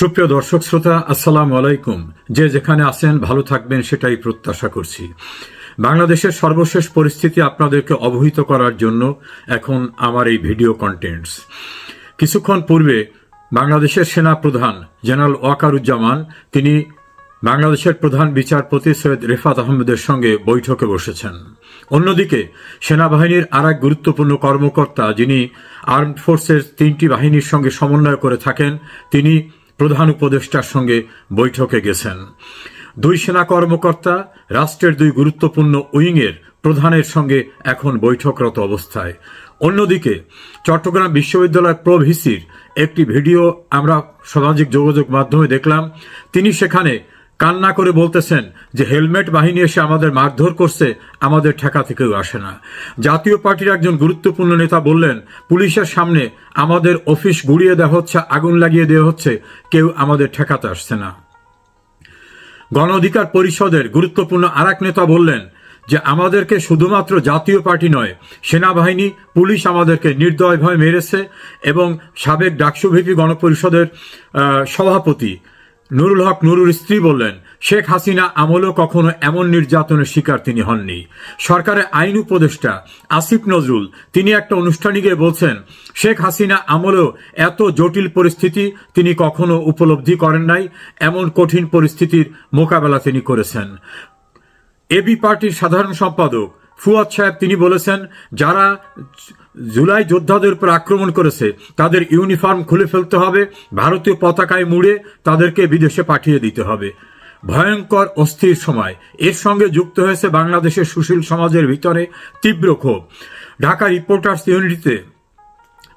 সুপ্রিয় দর্শক শ্রোতা, আসসালাম আলাইকুম। যে যেখানে আছেন, ভালো থাকবেন, সেটাই প্রত্যাশা করছি। বাংলাদেশের সর্বশেষ পরিস্থিতি আপনাদেরকে অবহিত করার জন্য এখন আমার এই ভিডিও কন্টেন্টস কিছুক্ষণ পূর্বে বাংলাদেশের সেনা প্রধান জেনারেল ওয়াকারুজ্জামান, তিনি বাংলাদেশের প্রধান বিচারপতি সৈয়দ রেফাত আহমেদের সঙ্গে বৈঠকে বসেছেন। অন্যদিকে, সেনাবাহিনীর আর এক গুরুত্বপূর্ণ কর্মকর্তা যিনি আর্মড ফোর্সের তিনটি বাহিনীর সঙ্গে সমন্বয় করে থাকেন, তিনি প্রধান উপদেষ্টার সঙ্গে বৈঠকে গেছেন। দুই সেনা কর্মকর্তা রাষ্ট্রের দুই গুরুত্বপূর্ণ উইংয়ের প্রধানের সঙ্গে এখন বৈঠকরত অবস্থায়। অন্যদিকে, চট্টগ্রাম বিশ্ববিদ্যালয় প্রো ভিসির একটি ভিডিও আমরা সামাজিক যোগাযোগ মাধ্যমে দেখলাম। তিনি সেখানে কান্না করে বলতেছেন যে হেলমেট বাহিনী এসে আমাদের মারধর করছে, আমাদের ঠেকা থেকেও আসে না। জাতীয় পার্টির একজন গুরুত্বপূর্ণ নেতা বললেন, পুলিশের সামনে আমাদের অফিস গুড়িয়ে দেওয়া হচ্ছে, আগুন লাগিয়ে দেওয়া হচ্ছে, কেউ আমাদের ঠেকাতে আসছে না। গণ অধিকার পরিষদের গুরুত্বপূর্ণ আর নেতা বললেন যে, আমাদেরকে শুধুমাত্র জাতীয় পার্টি নয়, সেনাবাহিনী, পুলিশ আমাদেরকে নির্দয়ভাবে মেরেছে এবং সাবেক ডাকসু ভিপি গণপরিষদের সভাপতি নুরুল হক নুরুর স্ত্রী বললেন, শেখ হাসিনা আমলও কখনো এমন নির্যাতনের শিকার তিনি হননি। সরকারের আইন উপদেষ্টা আসিফ নজরুল, তিনি একটা অনুষ্ঠানে গিয়ে বলছেন, শেখ হাসিনা আমলেও এত জটিল পরিস্থিতি তিনি কখনো উপলব্ধি করেন নাই, এমন কঠিন পরিস্থিতির মোকাবেলা তিনি করেছেন। এবি পার্টির সাধারণ সম্পাদক ফুয়াদ সাহেব তিনি বলেছেন, যারা জুলাই যোদ্ধাদের উপর আক্রমণ করেছে। তাদের ইউনিফর্ম খুলে ফেলতে হবে, ভারতীয় পতাকায় মুড়ে তাদেরকে বিদেশে পাঠিয়ে দিতে হবে। ভয়ঙ্কর, অস্থির সময়। এর সঙ্গে যুক্ত হয়েছে বাংলাদেশের সুশীল সমাজের ভিতরে তীব্র ক্ষোভ। ঢাকা রিপোর্টার্স ইউনিটিতে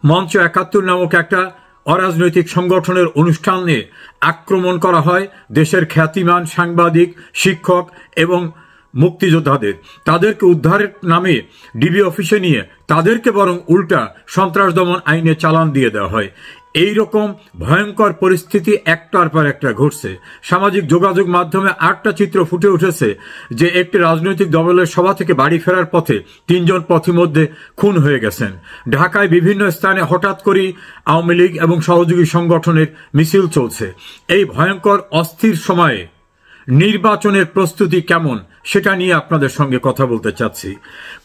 মঞ্চ একাত্তর নামক একটা অরাজনৈতিক সংগঠনের অনুষ্ঠানে আক্রমণ করা হয়। দেশের খ্যাতিমান সাংবাদিক, শিক্ষক এবং মুক্তিযোদ্ধাদের, তাদেরকে উদ্ধারের নামে ডিবি অফিসে নিয়ে তাদেরকে বরং উল্টা সন্ত্রাস দমন আইনে চালান দিয়ে দেওয়া হয়। এই রকম ভয়ঙ্কর পরিস্থিতি একটার পর একটা ঘটছে। সামাজিক যোগাযোগ মাধ্যমে আটটা চিত্র ফুটে উঠেছে যে একটি রাজনৈতিক দলের সভা থেকে বাড়ি ফেরার পথে তিনজন পথিমধ্যে খুন হয়ে গেছেন। ঢাকায় বিভিন্ন স্থানে হঠাৎ করেই আওয়ামী লীগ এবং সহযোগী সংগঠনের মিছিল চলছে। এই ভয়ঙ্কর, অস্থির সময়ে নির্বাচনের প্রস্তুতি কেমন? সেটা নিয়ে আপনাদের সঙ্গে কথা বলতে চাচ্ছি।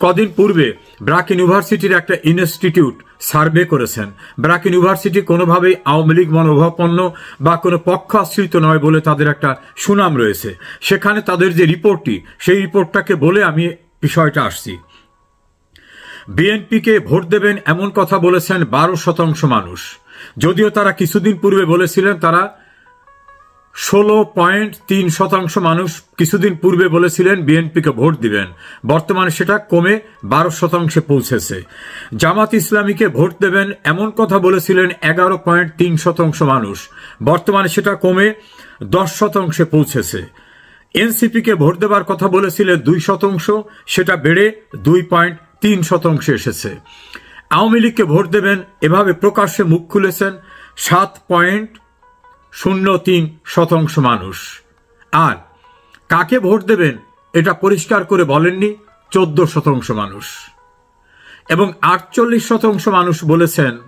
কদিন পূর্বে ব্রাক ইউনিভার্সিটির একটা ইনস্টিটিউট সার্ভে করেছেন। ব্রাক ইউনিভার্সিটি কোনোভাবেই আওয়ামী লীগ মনোভাবপন্ন বা কোনো পক্ষ আশ্রিত নয় বলে তাদের একটা সুনাম রয়েছে। সেখানে তাদের যে রিপোর্টটি, সেই রিপোর্টটাকে বলে আমি বিষয়টা আসছি। বিএনপিকে ভোট দেবেন এমন কথা বলেছেন বারো শতাংশ মানুষ। যদিও তারা কিছুদিন পূর্বে বলেছিলেন তারা ষোলো পয়েন্ট তিন শতাংশ মানুষ কিছুদিন পূর্বে বলেছিলেন বিএনপিকে ভোট দিবেন। বর্তমানে সেটা কমে বারো শতাংশে পৌঁছেছে। জামাত ইসলামীকে ভোট দেবেন এমন কথা বলেছিলেন এগারো পয়েন্ট তিন শতাংশ মানুষ। বর্তমানে সেটা কমে দশ শতাংশে পৌঁছেছে। এনসিপিকে ভোট দেবার কথা বলেছিলেন দুই শতাংশ, সেটা বেড়ে দুই পয়েন্ট তিন শতাংশে এসেছে। আওয়ামী লীগকে ভোট দেবেন এভাবে প্রকাশ্যে মুখ খুলেছেন। সাত পয়েন্ট শূন্য তিন শতাংশ মানুষ। আর কাকে ভোট দেবেন এটা পরিষ্কার করে বলেননি চোদ্দ শতাংশ মানুষ। এবং আটচল্লিশ শতাংশ মানুষ বলেছেন,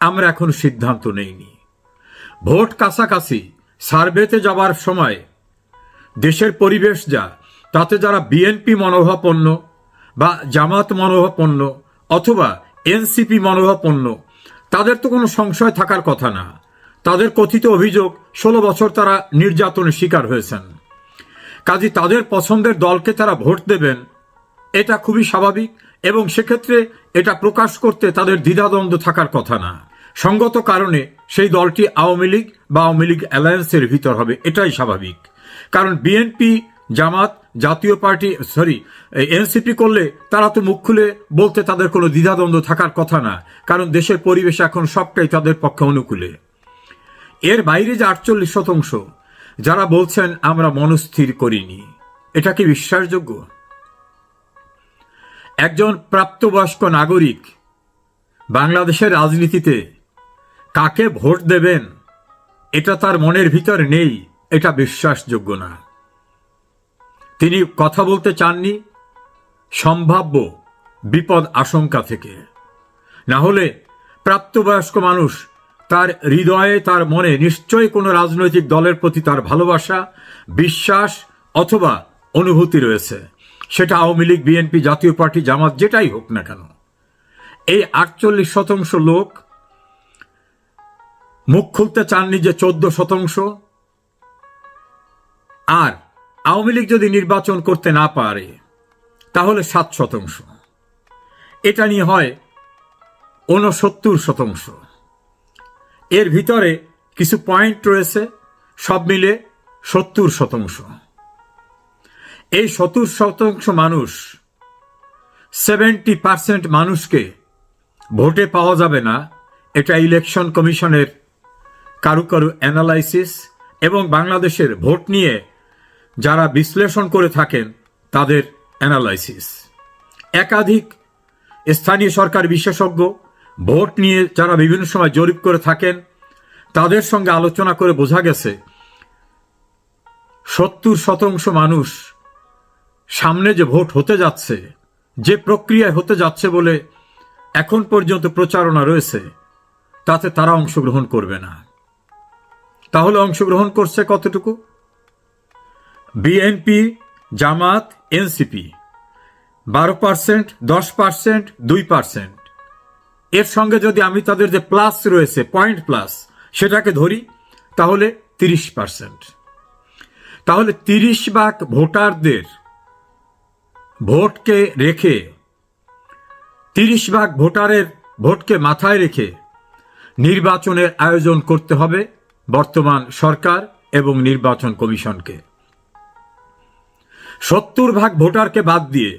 আমরা এখন সিদ্ধান্ত নেইনি। ভোট কাছাকাছি, সার্ভেতে যাবার সময়, দেশের পরিবেশ যা, তাতে যারা বিএনপি মনোভাবপন্ন বা জামাত মনোভাবপন্ন অথবা এনসিপি মনোভাবপন্ন, তাদের তো কোনো সংশয় থাকার কথা না। তাদের কথিত অভিযোগ, ষোলো বছর তারা নির্যাতনের শিকার হয়েছেন। কাজী তাদের পছন্দের দলকে তারা ভোট দেবেন, এটা খুবই স্বাভাবিক এবং সেক্ষেত্রে এটা প্রকাশ করতে তাদের দ্বিধাদ্বন্দ্ব থাকার কথা না। সঙ্গত কারণে সেই দলটি আওয়ামী লীগ বা আওয়ামী লীগ অ্যালায়েন্সের ভিতর হবে, এটাই স্বাভাবিক। কারণ বিএনপি, জামাত, জাতীয় পার্টি, সরি এনসিপি করলে তারা তো মুখ খুলে বলতে তাদের কোনো দ্বিধাদ্বন্দ্ব থাকার কথা না, কারণ দেশের পরিবেশ এখন সবটাই তাদের পক্ষে অনুকূলে। এর বাইরে যে আটচল্লিশ শতাংশ, যারা বলছেন আমরা মনস্থির করিনি, এটা কি বিশ্বাসযোগ্য? একজন প্রাপ্তবয়স্ক নাগরিক বাংলাদেশের রাজনীতিতে কাকে ভোট দেবেন, এটা তার মনের ভিতর নেই, এটা বিশ্বাসযোগ্য না। তিনি কথা বলতে চাননি, সম্ভাব্য বিপদ আশঙ্কা থেকে। না হলে প্রাপ্তবয়স্ক মানুষ তার হৃদয়ে, তার মনে নিশ্চয়ই কোনো রাজনৈতিক দলের প্রতি তার ভালোবাসা, বিশ্বাস অথবা অনুভূতি রয়েছে। সেটা আওয়ামী লীগ, বিএনপি, জাতীয় পার্টি, জামাত যেটাই হোক না কেন। এই আটচল্লিশ শতাংশ লোক মুখ খুলতে চাননি যে চোদ্দ শতাংশ। আর আওয়ামী লীগ যদি নির্বাচন করতে না পারে, তাহলে সাত শতাংশ। এটা নিয়ে হয় ঊনসত্তর শতাংশ। এর ভিতরে কিছু পয়েন্ট রয়েছে, সব মিলে সত্তর শতাংশ। এই সত্তর শতাংশ মানুষ সেভেন্টি পার্সেন্ট মানুষকে ভোটে পাওয়া যাবে না, এটা ইলেকশন কমিশনের কারু কারু অ্যানালাইসিস এবং বাংলাদেশের ভোট নিয়ে যারা বিশ্লেষণ করে থাকেন, তাদের অ্যানালাইসিস একাধিক স্থানীয় সরকার বিশেষজ্ঞ ভোট নিয়ে যারা বিভিন্ন সময় জরিপ করে থাকেন, তাদের সঙ্গে আলোচনা করে বোঝা গেছে, সত্তর শতাংশ মানুষ সামনে যে ভোট হতে যাচ্ছে, যে প্রক্রিয়ায় হতে যাচ্ছে বলে এখন পর্যন্ত প্রচারণা রয়েছে, তাতে তারা অংশগ্রহণ করবে না। তাহলে অংশগ্রহণ করছে কতটুকু? BNP, Jamaat, NCP. বারো পার্সেন্ট, দশ পার্সেন্ট, দুই পার্সেন্ট। এর সঙ্গে যদি আমি তাদের যে প্লাস রয়েছে পয়েন্ট প্লাস সেটাকে ধরি, তাহলে তিরিশ পার্সেন্ট তাহলে তিরিশ ভাগ ভোটারদের ভোটকে রেখে, তিরিশ ভাগ ভোটারের ভোটকে মাথায় রেখে নির্বাচনের আয়োজন করতে হবে বর্তমান সরকার এবং নির্বাচন কমিশনকে। সত্তর ভাগ ভোটারকে বাদ দিয়ে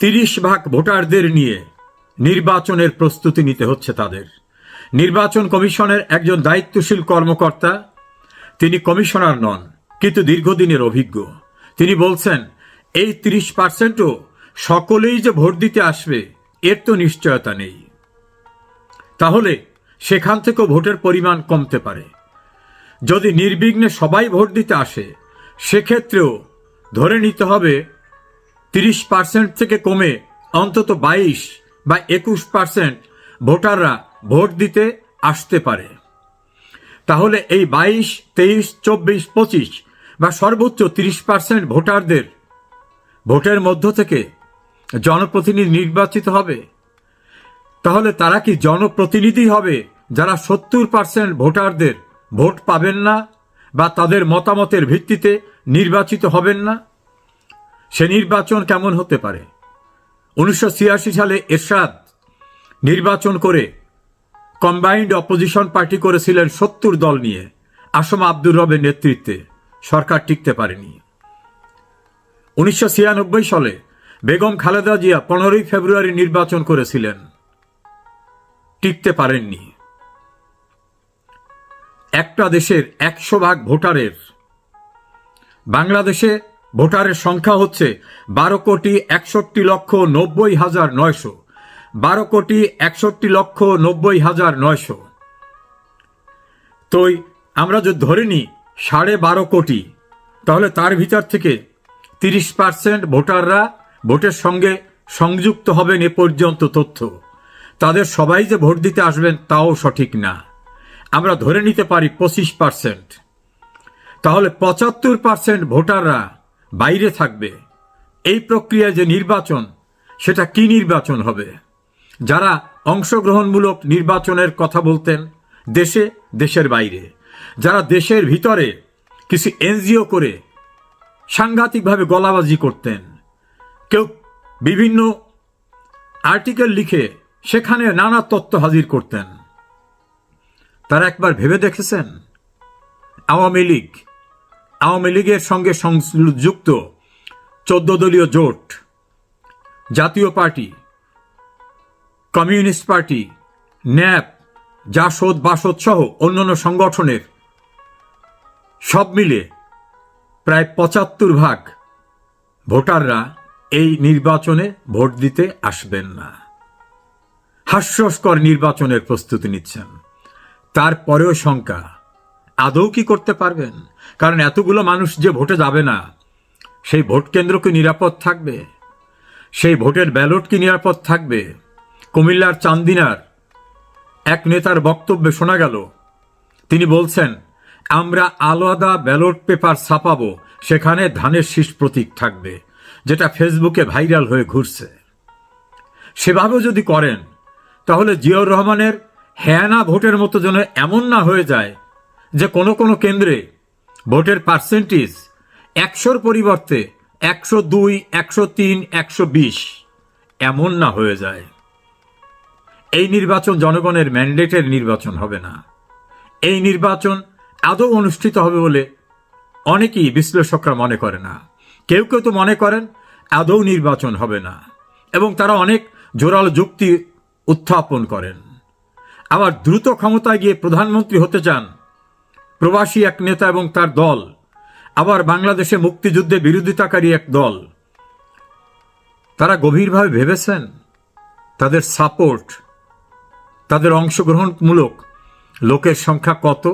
তিরিশ ভাগ ভোটারদের নিয়ে নির্বাচনের প্রস্তুতি নিতে হচ্ছে তাদের। নির্বাচন কমিশনের একজন দায়িত্বশীল কর্মকর্তা, তিনি কমিশনার নন, কিন্তু দীর্ঘদিনের অভিজ্ঞ। তিনি বলছেন, এই তিরিশ পার্সেন্টও সকলেই যে ভোট দিতে আসবে, এর তো নিশ্চয়তা নেই। তাহলে সেখান থেকেও ভোটের পরিমাণ কমতে পারে। যদি নির্বিঘ্নে সবাই ভোট দিতে আসে, সেক্ষেত্রেও ধরে নিতে হবে তিরিশ পার্সেন্ট থেকে কমে অন্তত বাইশ বা একুশ পার্সেন্ট ভোটাররা ভোট দিতে আসতে পারে। তাহলে এই বাইশ, তেইশ, চব্বিশ, পঁচিশ বা সর্বোচ্চ তিরিশ পার্সেন্ট ভোটারদের ভোটের মধ্য থেকে জনপ্রতিনিধি নির্বাচিত হবে। তাহলে তারা কি জনপ্রতিনিধি হবে যারা সত্তর পার্সেন্ট ভোটারদের ভোট পাবেন না বা তাদের মতামতের ভিত্তিতে নির্বাচিত হবেন না? সে নির্বাচন কেমন হতে পারে? উনিশশো সালে এরশাদ নির্বাচন করে কম্বাইন্ড অপোজিশন পার্টি করেছিলেন সত্তর দল নিয়ে, আসম আব্দুর রবের নেতৃত্বে। সরকার টিকতে পারেনি। উনিশশো ছিয়ানব্বই সালে বেগম খালেদা জিয়া পনেরোই ফেব্রুয়ারি নির্বাচন করেছিলেন। টিকতে পারেননি। একটা দেশের একশো ভাগ ভোটারের বাংলাদেশে ভোটারের সংখ্যা হচ্ছে বারো কোটি একষট্টি লক্ষ নব্বই হাজার নয়শো। বারো কোটি একষট্টি লক্ষ নব্বই হাজার নয়শো। তো আমরা যদি ধরে নিই সাড়ে বারো কোটি, তাহলে তার ভিতর থেকে তিরিশ পার্সেন্ট ভোটাররা ভোটের সঙ্গে সংযুক্ত হবেন এ পর্যন্ত তথ্য। তাদের সবাই যে ভোট দিতে আসবেন তাও সঠিক না। আমরা ধরে নিতে পারি পঁচিশ পার্সেন্ট। তাহলে পঁচাত্তর পার্সেন্ট ভোটাররা বাইরে থাকবে। এই প্রক্রিয়ায় যে নির্বাচন, সেটা কি নির্বাচন হবে? যারা অংশগ্রহণমূলক নির্বাচনের কথা বলতেন, দেশে, দেশের বাইরে। যারা দেশের ভিতরে কিছু এনজিও করে সাংঘাতিকভাবে গলাবাজি করতেন। কেউ বিভিন্ন আর্টিকেল লিখে সেখানে নানা তত্ত্ব হাজির করতেন। তারা একবার ভেবে দেখেছেন? আওয়ামী লীগ আওয়ামী লীগের সঙ্গে সংযুক্ত চোদ্দ দলীয় জোট, Jatiya party, communist party, NAP, Jasad, Basad সহ অন্যান্য সংগঠনের সব মিলে প্রায় পঁচাত্তর ভাগ ভোটাররা এই নির্বাচনে ভোট দিতে আসবেন না। হাস্যস্কর নির্বাচনের প্রস্তুতি নিচ্ছেন। তারপরেও শঙ্কা আদৌ কি করতে পারবেন? কারণ এতগুলো মানুষ যে ভোটে যাবে না, সেই ভোট কেন্দ্র কি নিরাপদ থাকবে? সেই ভোটের ব্যালট কি নিরাপদ থাকবে? কুমিল্লার চান্দিনার এক নেতার বক্তব্যে শোনা গেল, তিনি বলছেন, আমরা আলাদা ব্যালট পেপার ছাপাবো, সেখানে ধানের শীষ প্রতীক থাকবে, যেটা ফেসবুকে ভাইরাল হয়ে ঘুরছে। সেভাবেও যদি করেন, তাহলে জিয়াউর রহমানের হ্যানা ভোটের মতো যেন এমন না হয়ে যায় যে কোনো কোনো কেন্দ্রে ভোটের পার্সেন্টেজ একশোর পরিবর্তে একশো দুই, একশো তিন, একশো বিশ এমন না হয়ে যায়। এই নির্বাচন জনগণের ম্যান্ডেটের নির্বাচন হবে না। এই নির্বাচন আদৌ অনুষ্ঠিত হবে বলে অনেকেই বিশ্লেষকরা মনে করে না। কেউ কেউ তো মনে করেন আদৌ নির্বাচন হবে না এবং তারা অনেক জোরালো যুক্তি উত্থাপন করেন। আবার দ্রুত ক্ষমতায় গিয়ে প্রধানমন্ত্রী হতে চান প্রবাসী এক নেতা এবং তার দল, আবার বাংলাদেশে মুক্তিযুদ্ধে বিরোধিতাকারী এক দল। তারা গভীরভাবে ভেবেছেন তাদের সাপোর্ট তাদের অংশগ্রহণমূলক লোকের সংখ্যা কত?